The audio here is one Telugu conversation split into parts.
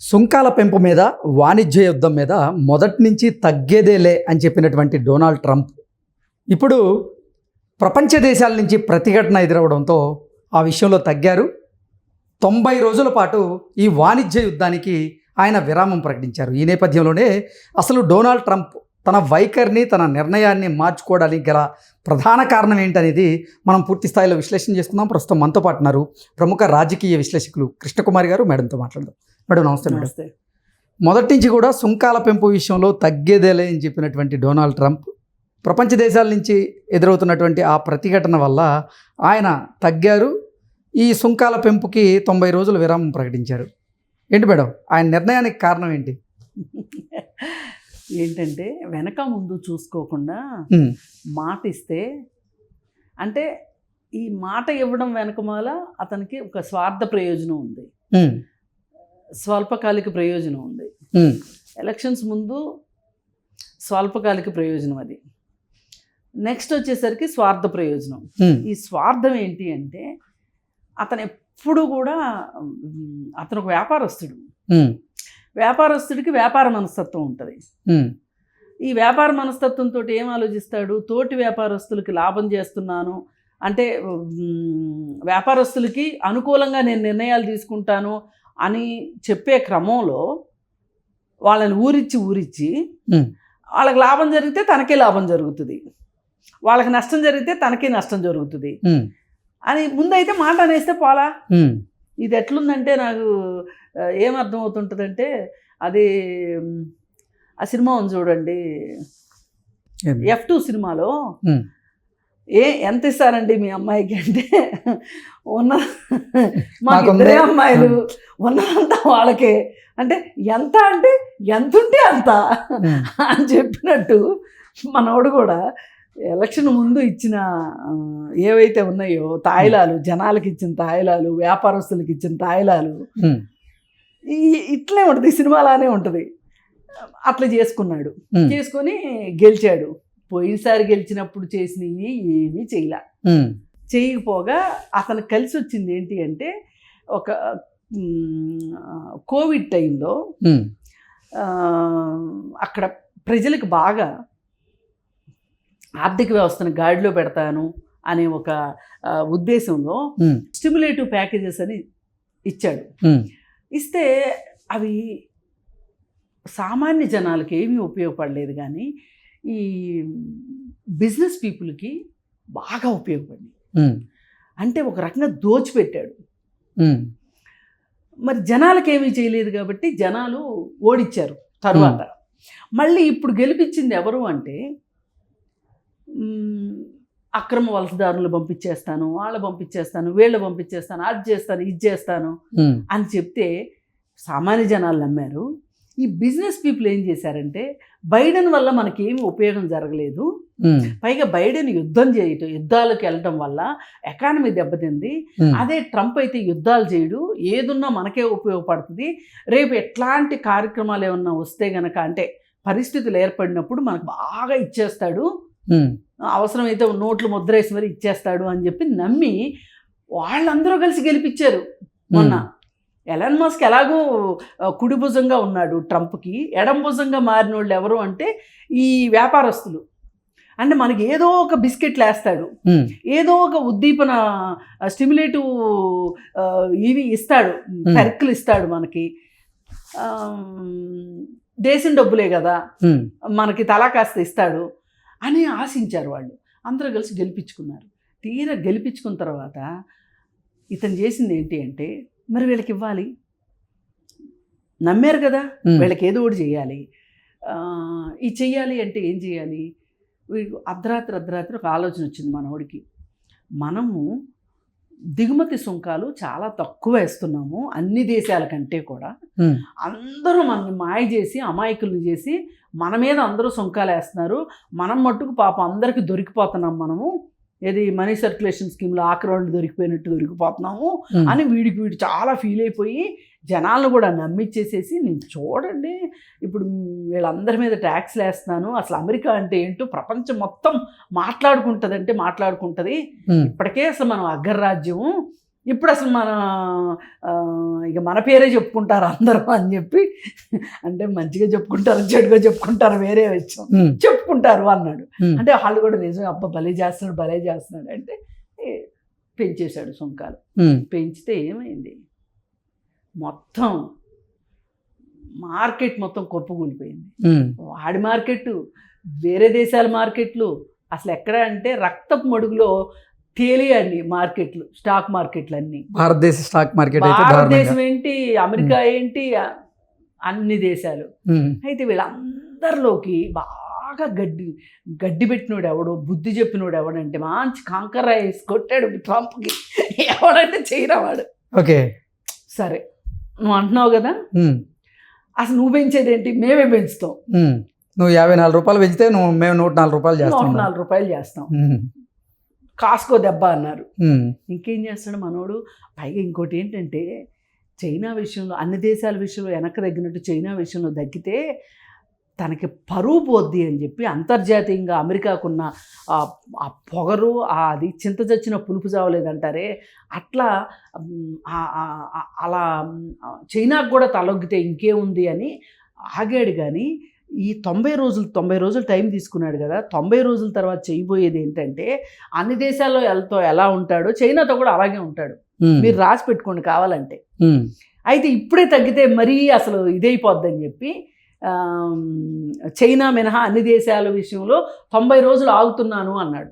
సుంకాల పెంపు మీద వాణిజ్య యుద్ధం మీద మొదటి నుంచి తగ్గేదేలే అని చెప్పినటువంటి డొనాల్డ్ ట్రంప్. ఇప్పుడు ప్రపంచ దేశాల నుంచి ప్రతిఘటన ఎదురవడంతో ఆ విషయంలో తగ్గారు. తొంభై రోజుల పాటు ఈ వాణిజ్య యుద్ధానికి ఆయన విరామం ప్రకటించారు. ఈ నేపథ్యంలోనే అసలు డొనాల్డ్ ట్రంప్ తన వైఖరిని తన నిర్ణయాన్ని మార్చుకోవడానికి గల ప్రధాన కారణం ఏంటనేది మనం పూర్తి స్థాయిలో విశ్లేషణ చేసుకుందాం. ప్రస్తుతం మనతో పాటున్నారు ప్రముఖ రాజకీయ విశ్లేషకులు కృష్ణకుమారి గారు. మేడంతో మాట్లాడదాం. మేడం నమస్తే మేడం. నమస్తే. మొదటి నుంచి కూడా సుంకాల పెంపు విషయంలో తగ్గేదేలే అని చెప్పినటువంటి డొనాల్డ్ ట్రంప్ ప్రపంచ దేశాల నుంచి ఎదురవుతున్నటువంటి ఆ ప్రతిఘటన వల్ల ఆయన తగ్గారు. ఈ సుంకాల పెంపుకి తొంభై రోజుల విరామం ప్రకటించారు. ఏంటి మేడం? ఆయన నిర్ణయానికి కారణం ఏంటి? ఏంటంటే వెనక ముందు చూసుకోకుండా మాట ఇస్తే అంటే ఈ మాట ఇవ్వడం వెనకమాల అతనికి ఒక స్వార్థ ప్రయోజనం ఉంది. స్వల్పకాలిక ప్రయోజనం ఉంది. ఎలక్షన్స్ ముందు స్వల్పకాలిక ప్రయోజనం అది. నెక్స్ట్ వచ్చేసరికి స్వార్థ ప్రయోజనం. ఈ స్వార్థం ఏంటి అంటే అతను ఎప్పుడు కూడా అతను ఒక వ్యాపారస్తుడు. వ్యాపారస్తుడికి వ్యాపార మనస్తత్వం ఉంటుంది. ఈ వ్యాపార మనస్తత్వంతో ఏం ఆలోచిస్తాడు? తోటి వ్యాపారస్తులకి లాభం చేస్తున్నాను. అంటే వ్యాపారస్తులకి అనుకూలంగా నేను నిర్ణయాలు తీసుకుంటాను. అని చెప్పే క్రమంలో వాళ్ళని ఊరిచ్చి ఊరిచ్చి వాళ్ళకి లాభం జరిగితే తనకే లాభం జరుగుతుంది. వాళ్ళకి నష్టం జరిగితే తనకే నష్టం జరుగుతుంది. అని ముందైతే మాట అనేస్తే పోలా. ఇది ఎట్లుందంటే నాకు ఆ, ఏం అర్థం అవుతుంటుందంటే అది ఆ సినిమా ఉంది చూడండి? ఎఫ్ టూ సినిమాలో ఏ ఎంత ఇస్తారండి మీ అమ్మాయికి అంటే? ఉన్న మాకు. ఇద్దరే అమ్మాయిలు. ఉన్నదంతా వాళ్ళకే. అంటే ఎంత అంటే ఎంత ఉంటే అంత అని చెప్పినట్టు మనోడు కూడా ఎలక్షన్ ముందు ఇచ్చిన ఏవైతే ఉన్నాయో తాయిలాలు జనాలకి ఇచ్చిన తాయిలాలు వ్యాపారస్తులకి ఇచ్చిన తాయిలాలు ఇట్లే ఉంటుంది సినిమాలానే ఉంటుంది. అట్లా చేసుకున్నాడు. చేసుకొని గెలిచాడు. పోయినసారి గెలిచినప్పుడు చేసినవి ఏమీ చేయలే. చేయకపోగా అతనికి కలిసి వచ్చింది ఏంటి అంటే ఒక కోవిడ్ టైంలో అక్కడ ప్రజలకు బాగా ఆర్థిక వ్యవస్థను గాడిలో పెడతాను అనే ఒక ఉద్దేశంలో స్టిమ్యులేటివ్ ప్యాకేజెస్ అని ఇచ్చాడు. ఇస్తే అవి సామాన్య జనాలకి ఏమీ ఉపయోగపడలేదు కానీ ఈ బిజినెస్ పీపుల్కి బాగా ఉపయోగపడింది. అంటే ఒక రకంగా దోచిపెట్టాడు. మరి జనాలకి ఏమీ చేయలేదు కాబట్టి జనాలు ఓడిచ్చారు తర్వాత. మళ్ళీ ఇప్పుడు గెలిపించింది ఎవరు అంటే అక్రమ వలసదారులు పంపించేస్తాను వాళ్ళ పంపించేస్తాను వీళ్ళ పంపించేస్తాను అది చేస్తాను ఇది చేస్తాను అని చెప్తే సామాన్య జనాలు నమ్మారు. ఈ బిజినెస్ పీపుల్ ఏం చేశారంటే బైడెన్ వల్ల మనకేమి ఉపయోగం జరగలేదు. పైగా బైడెన్ యుద్ధం చేయటం యుద్ధాలకు వెళ్ళటం వల్ల ఎకానమీ దెబ్బతింది. అదే ట్రంప్ అయితే యుద్ధాలు చేయడు. ఏదున్నా మనకే ఉపయోగపడుతుంది. రేపు ఎట్లాంటి కార్యక్రమాలు ఏమన్నా వస్తే గనక అంటే పరిస్థితులు ఏర్పడినప్పుడు మనకు బాగా ఇచ్చేస్తాడు. అవసరమైతే నోట్లు ముద్రేసి మరి ఇచ్చేస్తాడు అని చెప్పి నమ్మి వాళ్ళందరూ కలిసి గెలిపించారు మొన్న. ఎలన్ మస్క్ ఎలాగో కుడి భుజంగా ఉన్నాడు ట్రంప్కి. ఎడం భుజంగా మారిన వాళ్ళు ఎవరు అంటే ఈ వ్యాపారస్తులు. అంటే మనకి ఏదో ఒక బిస్కెట్లు వేస్తాడు. ఏదో ఒక ఉద్దీపన స్టిమ్యులేటివ్ ఇవి ఇస్తాడు. పెరక్కులు ఇస్తాడు మనకి. దేశం డబ్బులే కదా. మనకి తలా కాస్త ఇస్తాడు అని ఆశించారు వాళ్ళు. అందరూ కలిసి గెలిపించుకున్నారు. తీరా గెలిపించుకున్న తర్వాత ఇతను చేసింది ఏంటి అంటే మరి వీళ్ళకి ఇవ్వాలి? నమ్మారు కదా. వీళ్ళకి ఏదో ఒకటి చేయాలి. ఆ, ఈ చెయ్యాలి అంటే ఏం చేయాలి? అర్ధరాత్రి అర్ధరాత్రి ఒక ఆలోచన వచ్చింది మనోడికి. మనము దిగుమతి సుంకాలు చాలా తక్కువ వేస్తున్నాము అన్ని దేశాల కంటే కూడా. అందరూ మనల్ని మాయ చేసి అమాయకుల్ని చేసి మన మీద అందరూ సుంకాలు వేస్తున్నారు. మనం మట్టుకు పాపం అందరికీ దొరికిపోతున్నాం మనము. ఏది మనీ సర్క్యులేషన్ స్కీమ్లో వాళ్ళు దొరికిపోయినట్టు దొరికిపోతున్నాము ఉమ్, అని వీడికి వీడు చాలా ఫీల్ అయిపోయి జనాలను కూడా నమ్మిచ్చేసేసి నేను చూడండి ఇప్పుడు వీళ్ళందరి మీద ట్యాక్స్లు వేస్తున్నాను అసలు అమెరికా అంటే ఏంటో ప్రపంచం మొత్తం మాట్లాడుకుంటుంది అంటే మాట్లాడుకుంటుంది. ఉమ్, ఇప్పటికే అసలు మనం అగ్రరాజ్యము ఇప్పుడు అసలు మన ఇక మన పేరే చెప్పుకుంటారు అందరూ అని చెప్పి అంటే మంచిగా చెప్పుకుంటారు చెడుగా చెప్పుకుంటారు వేరే విషయం. ఉమ్, చెప్పుకుంటారు అన్నాడు. అంటే వాళ్ళు కూడా నిజం అబ్బా భలే చేస్తున్నాడు భలే చేస్తున్నాడు అంటే పెంచేశాడు సుంకాలు. పెంచితే ఏమైంది? మొత్తం మార్కెట్ మొత్తం కొప్పుకూలిపోయింది వాడి మార్కెట్ వేరే దేశాల మార్కెట్లు అసలు ఎక్కడ అంటే రక్తపు మడుగులో తేలియండి మార్కెట్లు స్టాక్ మార్కెట్లు అన్నీ భారతదేశ స్టాక్ మార్కెట్ భారతదేశం ఏంటి అమెరికా ఏంటి అన్ని దేశాలు. అయితే వీళ్ళందరిలోకి బాగా గడ్డి గడ్డి పెట్టినోడు ఎవడు బుద్ధి చెప్పినోడు ఎవడంటే మంచి కాంకర్ రైస్ కొట్టాడు ట్రంప్కి. ఎవడంటే చేయరా వాడు? ఓకే. సరే నువ్వు అంటున్నావు కదా? అసలు నువ్వు పెంచేది ఏంటి మేమే పెంచుతాం. నువ్వు యాభై నాలుగు రూపాయలు పెంచితే నువ్వు మేము నూట నాలుగు రూపాయలు నూట చేస్తాం. నాలుగు రూపాయలు చేస్తాం. కాసుకో దెబ్బ అన్నారు. ఇంకేం చేస్తాడు మనోడు? పైగా ఇంకోటి ఏంటంటే చైనా విషయంలో అన్ని దేశాల విషయంలో వెనక్కి తగ్గినట్టు చైనా విషయంలో తగ్గితే తనకి పరువు పోద్ది అని చెప్పి అంతర్జాతీయంగా అమెరికాకున్న ఆ ఆ పొగరు అది చింత చచ్చిన పులుపు చావలేదంటారే? అట్లా అలా చైనాకు కూడా తలొగ్గితే ఇంకేముంది అని ఆగాడు కానీ ఈ తొంభై రోజులు తొంభై రోజులు టైం తీసుకున్నాడు కదా తొంభై రోజుల తర్వాత చేయబోయేది ఏంటంటే అన్ని దేశాల్లో ఎల్తో ఎలా ఉంటాడో చైనాతో కూడా అలాగే ఉంటాడు. మీరు రాసి పెట్టుకోండి కావాలంటే. అయితే ఇప్పుడే తగ్గితే మరీ అసలు ఇదైపోద్దని చెప్పి చైనా మినహా అన్ని దేశాల విషయంలో తొంభై రోజులు ఆగుతున్నాను అన్నాడు.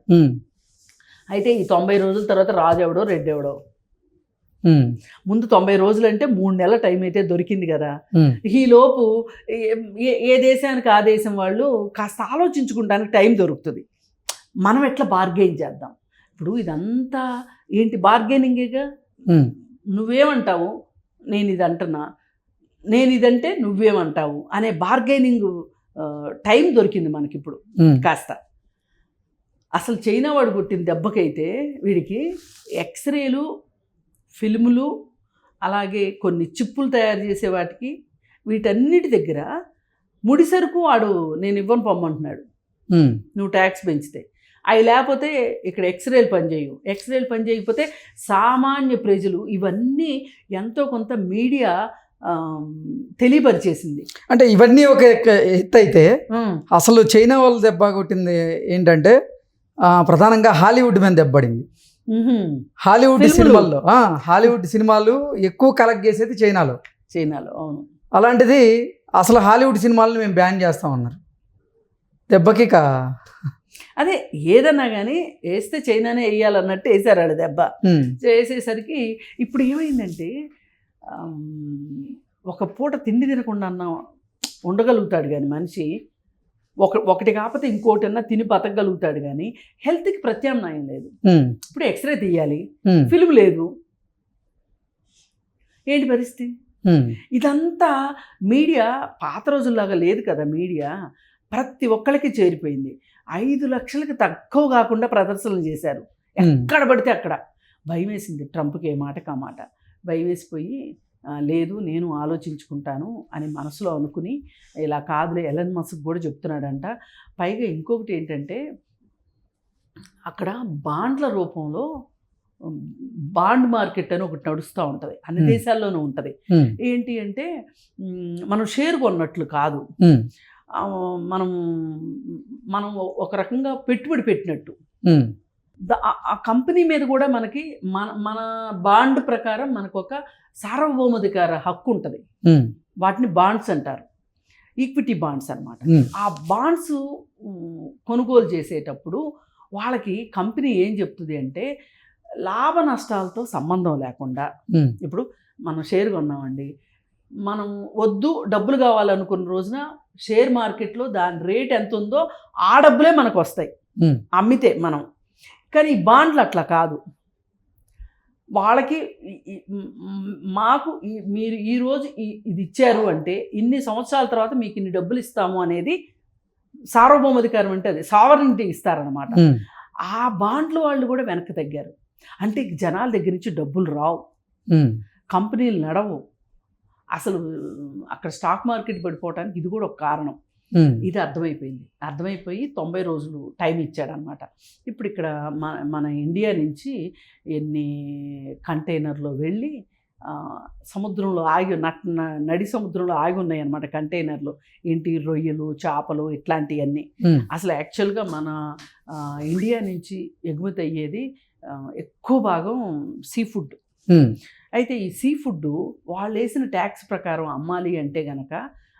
అయితే ఈ తొంభై రోజుల తర్వాత రాజెవడో రెడ్డెవడో? ఉమ్, ముందు తొంభై రోజులు అంటే మూడు నెలల టైం అయితే దొరికింది కదా. ఈలోపు ఏ- దేశానికి ఆ దేశం వాళ్ళు కాస్త ఆలోచించుకుంటానికి టైం దొరుకుతుంది. మనం ఎట్లా బార్గెయిన్ చేద్దాం? ఇప్పుడు ఇదంతా ఏంటి బార్గెనింగేగా నువ్వేమంటావు? నేను ఇది అంటున్నా. నేను ఇదంటే నువ్వేమంటావు? అనే బార్గెనింగ్ టైం దొరికింది మనకి ఇప్పుడు కాస్త. అసలు చైనా వాడు కొట్టిన దెబ్బకైతే వీడికి ఎక్స్రేలు ఫిల్ములు అలాగే కొన్ని చిప్పులు తయారు చేసే వాటికి వీటన్నిటి దగ్గర ముడి సరుకు వాడు నేను ఇవ్వను పొమ్మంటున్నాడు. నువ్వు ట్యాక్స్ పెంచితే. అవి లేకపోతే ఇక్కడ ఎక్స్రేలు పనిచేయవు. ఎక్స్రేలు పనిచేయకపోతే సామాన్య ప్రజలు ఇవన్నీ ఎంతో కొంత మీడియా తెలియపరిచేసింది. అంటే ఇవన్నీ ఒక ఎత్తు అయితే అసలు చైనా వాళ్ళు దెబ్బ కొట్టింది ఏంటంటే ప్రధానంగా హాలీవుడ్ మీద దెబ్బడింది హాలీవుడ్. సినిమాల్లో హాలీవుడ్ సినిమాలు ఎక్కువ కలెక్ట్ చేసేది చైనాలో. చైనాలో అవును. అలాంటిది అసలు హాలీవుడ్ సినిమాలను మేము బ్యాన్ చేస్తాం అన్నారు దెబ్బకి కా అదే ఏదన్నా కానీ వేస్తే చైనానే వేయాలన్నట్టు వేసారు ఆడ దెబ్బ. ఉమ్, చేసేసరికి ఇప్పుడు ఏమైందంటే ఒక పూట తిండి తినకుండా అన్న ఉండగలుగుతాడు కానీ మనిషి ఒక ఒకటి కాకపోతే ఇంకోటన్నా తిని బతకగలుగుతాడు కానీ హెల్త్కి ప్రత్యామ్నాయం లేదు. ఇప్పుడు ఎక్స్రే తీయాలి. ఫిల్మ్ లేదు. ఏంటి పరిస్థితి? ఇదంతా మీడియా పాత రోజుల్లాగా లేదు కదా మీడియా. ప్రతి ఒక్కరికి చేరిపోయింది. ఐదు లక్షలకి తక్కువ కాకుండా ప్రదర్శనలు చేశారు. ఎక్కడ పడితే అక్కడ. భయం వేసింది ట్రంప్కి ఏ మాటకి ఆ మాట. భయం వేసిపోయి "ఆ, లేదు నేను ఆలోచించుకుంటాను అని మనసులో అనుకుని ఇలా కాదులే ఎలన్ మస్క్ కూడా చెప్తున్నాడంట. పైగా ఇంకొకటి ఏంటంటే అక్కడ బాండ్ల రూపంలో బాండ్ మార్కెట్ అని ఒకటి నడుస్తూ ఉంటుంది. అన్ని. దేశాల్లోనూ ఉంటుంది. ఏంటి అంటే మనం షేర్ కొన్నట్లు కాదు. మనం మనం ఒక రకంగా పెట్టుబడి పెట్టినట్టు. ఆ- కంపెనీ మీద కూడా మనకి మన మన బాండ్ ప్రకారం మనకు ఒక సార్వభౌమాధికార హక్కు ఉంటుంది. వాటిని బాండ్స్ అంటారు. ఈక్విటీ బాండ్స్ అన్నమాట. ఉమ్, ఆ బాండ్స్ కొనుగోలు చేసేటప్పుడు వాళ్ళకి కంపెనీ ఏం చెప్తుంది అంటే లాభ నష్టాలతో సంబంధం లేకుండా ఇప్పుడు మనం షేర్ కొన్నామండి. మనం వద్దు డబ్బులు కావాలనుకున్న రోజున షేర్ మార్కెట్లో దాని రేట్ ఎంత ఉందో ఆ డబ్బులే మనకు వస్తాయి. అమ్మితే మనం. కానీ ఈ బాండ్లు అట్లా కాదు. వాళ్ళకి మాకు ఈ- మీరు ఈరోజు ఇది ఇచ్చారు అంటే ఇన్ని సంవత్సరాల తర్వాత మీకు ఇన్ని డబ్బులు ఇస్తాము అనేది సార్వభౌమాధికారం అంటే అది. సావరింటీ ఇస్తారనమాట ఆ బాండ్లు వాళ్ళు కూడా వెనక్కి తగ్గారు. అంటే జనాల దగ్గర నుంచి డబ్బులు రావు. కంపెనీలు నడవు. అసలు అక్కడ స్టాక్ మార్కెట్ పడిపోవడానికి ఇది కూడా ఒక కారణం. ఇది అర్థమైపోయింది. అర్థమైపోయి తొంభై రోజులు టైం ఇచ్చాడనమాట. ఇప్పుడు ఇక్కడ మన మన ఇండియా నుంచి ఎన్ని కంటైనర్లో వెళ్ళి సముద్రంలో ఆగి నట్ నడి సముద్రంలో ఆగి ఉన్నాయి అనమాట కంటైనర్లు. ఏంటి రొయ్యలు చేపలు ఇట్లాంటివన్నీ అసలు యాక్చువల్గా మన ఇండియా నుంచి ఎగుమతి అయ్యేది ఎక్కువ భాగం సీ ఫుడ్. అయితే ఈ సీ ఫుడ్ వాళ్ళు వేసిన ట్యాక్స్ ప్రకారం అమ్మాలి అంటే గనక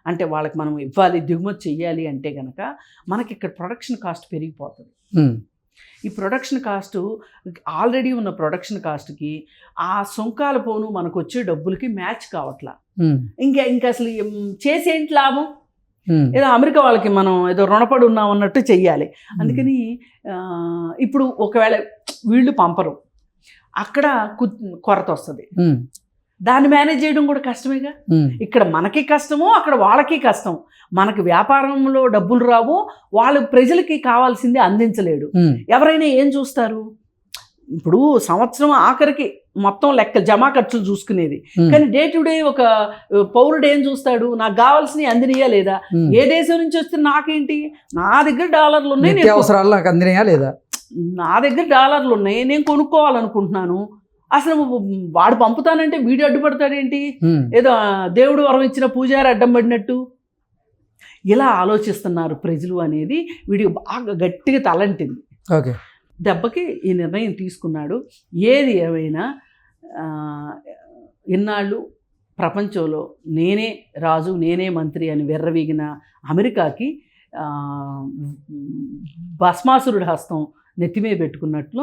అంటే వాళ్ళకి మనం ఇవ్వాలి దిగుమతి చెయ్యాలి అంటే గనక మనకి ఇక్కడ ప్రొడక్షన్ కాస్ట్ పెరిగిపోతుంది. ఈ ప్రొడక్షన్ కాస్ట్ ఆల్రెడీ ఉన్న ప్రొడక్షన్ కాస్ట్కి ఆ సుంకాల పోను మనకు వచ్చే డబ్బులకి మ్యాచ్ కావట్లా. ఇంకా ఇంకా అసలు చేసేంటి లాభం? ఏదో అమెరికా వాళ్ళకి మనం ఏదో రుణపడి ఉన్నాం అన్నట్టు చెయ్యాలి. అందుకని ఇప్పుడు ఒకవేళ వీళ్ళు పంపరు. అక్కడ కొరత వస్తుంది. దాన్ని మేనేజ్ చేయడం కూడా కష్టమేగా? ఇక్కడ మనకి కష్టము అక్కడ వాళ్ళకి కష్టం. మనకి వ్యాపారంలో డబ్బులు రావు వాళ్ళు ప్రజలకి కావాల్సింది అందించలేడు. ఎవరైనా ఏం చూస్తారు? ఇప్పుడు సంవత్సరం ఆఖరికి మొత్తం లెక్క జమా ఖర్చులు చూసుకునేది. కానీ డే టు డే ఒక పౌరుడు ఏం చూస్తాడు? నాకు కావాల్సినవి అందినయా లేదా. ఏ దేశం నుంచి వస్తే నాకేంటి? నా దగ్గర డాలర్లు ఉన్నాయి నేను నిత్యావసరాలు నాకు అందినాయా లేదా? నా దగ్గర డాలర్లు ఉన్నాయి నేను కొనుక్కోవాలనుకుంటున్నాను. అసలు వాడు పంపుతానంటే వీడు అడ్డుపడతాడేంటి? ఏదో దేవుడు వరం ఇచ్చిన పూజారి అడ్డం పడినట్టు. ఇలా ఆలోచిస్తున్నారు ప్రజలు అనేది వీడికి బాగా గట్టిగా తలంటింది. ఓకే. దెబ్బకి ఈ నిర్ణయం తీసుకున్నాడు. ఏది ఏమైనా ఇన్నాళ్ళు ప్రపంచంలో నేనే రాజు నేనే మంత్రి అని వెర్రవీగిన అమెరికాకి భస్మాసురుడి హస్తం నెత్తి మీద పెట్టుకున్నట్లు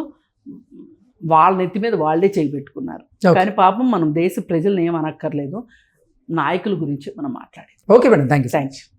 వాళ్ళ నెత్తి మీద వాళ్ళే చేయి పెట్టుకున్నారు. కానీ పాపం మనం దేశ ప్రజల్ని ఏం అనక్కర్లేదు. నాయకుల గురించి మనం మాట్లాడేది. Okay madam thank you thank you